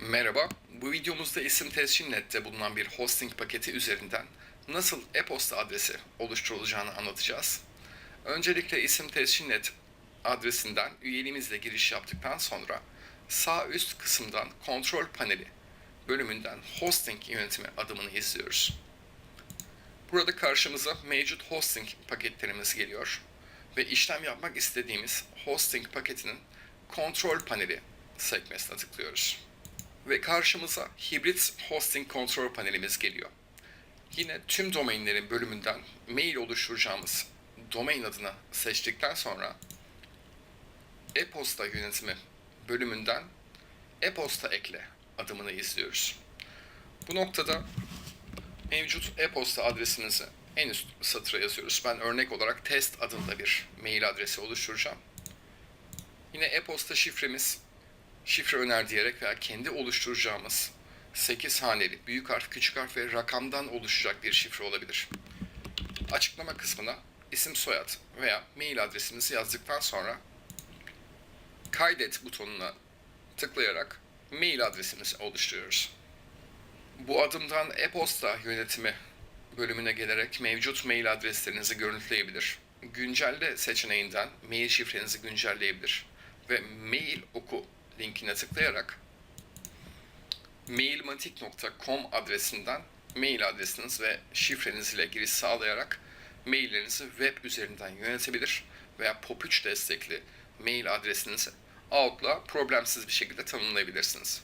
Merhaba, bu videomuzda isim tescil.net'te bulunan bir hosting paketi üzerinden nasıl e-posta adresi oluşturulacağını anlatacağız. Öncelikle isim tescil.net adresinden üyeliğimizle giriş yaptıktan sonra sağ üst kısımdan kontrol paneli bölümünden hosting yönetimi adımını izliyoruz. Burada karşımıza mevcut hosting paketlerimiz geliyor ve işlem yapmak istediğimiz hosting paketinin kontrol paneli sekmesine tıklıyoruz ve karşımıza hibrit hosting kontrol panelimiz geliyor. Yine tüm domainlerin bölümünden mail oluşturacağımız domain adını seçtikten sonra e-posta yönetimi bölümünden e-posta ekle adımını izliyoruz. Bu noktada mevcut e-posta adresimizi en üst satıra yazıyoruz. Ben örnek olarak test adında bir mail adresi oluşturacağım. Yine e-posta şifremiz şifre öner diyerek veya kendi oluşturacağımız 8 haneli büyük harf, küçük harf ve rakamdan oluşacak bir şifre olabilir. Açıklama kısmına isim, soyad veya mail adresimizi yazdıktan sonra kaydet butonuna tıklayarak mail adresimizi oluşturuyoruz. Bu adımdan e-posta yönetimi bölümüne gelerek mevcut mail adreslerinizi görüntüleyebilir. Güncelle seçeneğinden mail şifrenizi güncelleyebilir ve mail oku linkine tıklayarak mailmatik.com adresinden mail adresiniz ve şifreniz ile giriş sağlayarak maillerinizi web üzerinden yönetebilir veya POP3 destekli mail adresinizi Outlook'a problemsiz bir şekilde tanımlayabilirsiniz.